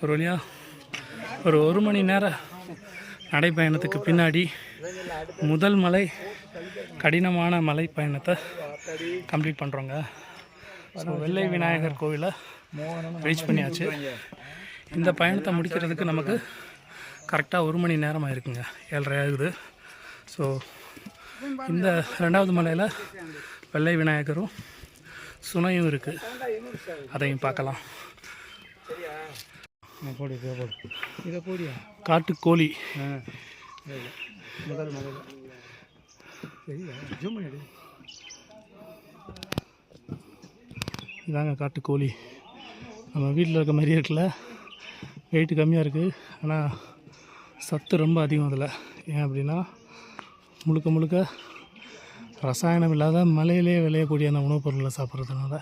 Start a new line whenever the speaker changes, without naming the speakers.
ஒரு வழியாக ஒரு ஒரு மணி நேர நடைப்பயணத்துக்கு பின்னாடி முதல் மலை கடினமான மலை பயணத்தை கம்ப்ளீட் பண்ணுறோங்க ஸோ வெள்ளை விநாயகர் கோவிலை ரீச் பண்ணியாச்சு. இந்த பயணத்தை முடிக்கிறதுக்கு நமக்கு கரெக்டாக ஒரு மணி நேரம் ஆயிருக்குங்க ஏழரை ஆகுது. ஸோ இந்த ரெண்டாவது மலையில் வெள்ளை விநாயகரும் சுனையும் இருக்குது அதையும் பார்க்கலாம்.
போடு இதை போடு. இதை போடியா?
காட்டுக்கோழி.
ஆ முதல் முதல்ல சரியா? ஜூம் பண்ணி
இதாங்க காட்டுக்கோழி. நம்ம வீட்டில் இருக்க மாதிரியே இருக்குல்ல. வெயிட் கம்மியாக இருக்குது ஆனால் சத்து ரொம்ப அதிகம் அதில். ஏன் அப்படின்னா முழுக்க முழுக்க ரசாயனம் இல்லாத மலையிலே விளையக்கூடிய அந்த உணவுப் பொருளை சாப்பிட்றதுனால.